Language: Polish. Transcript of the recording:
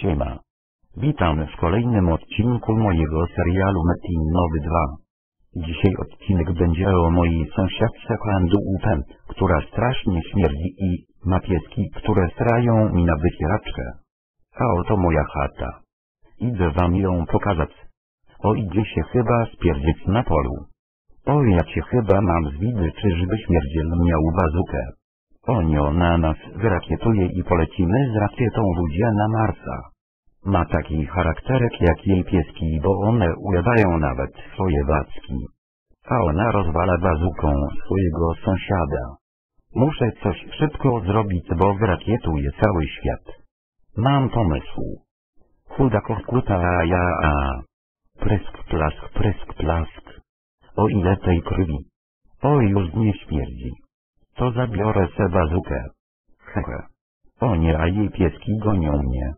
Siema. Witam w kolejnym odcinku mojego serialu Metin Nowy 2. Dzisiaj odcinek będzie o mojej sąsiadce Klanduuten, która strasznie śmierdzi i ma pieski, które strają mi na wycieraczkę. A oto moja chata. Idę wam ją pokazać. O idzie się chyba spierdzieć na polu. O ja cię chyba mam z widy, czyżby śmierdziel miał bazukę. Onio na nas wyrakietuje i polecimy z rakietą ludzie na Marsa. Ma taki charakterek jak jej pieski, bo one ujadają nawet swoje wacki. A ona rozwala bazuką swojego sąsiada. Muszę coś szybko zrobić, bo wyrakietuje cały świat. Mam pomysł. Chuda kurkuta a ja a. Prysk plask prysk plask. O ile tej krwi. O już nie śmierdzi. To zabiorę se bazukę. Hehe. O nie, a jej pieski gonią mnie.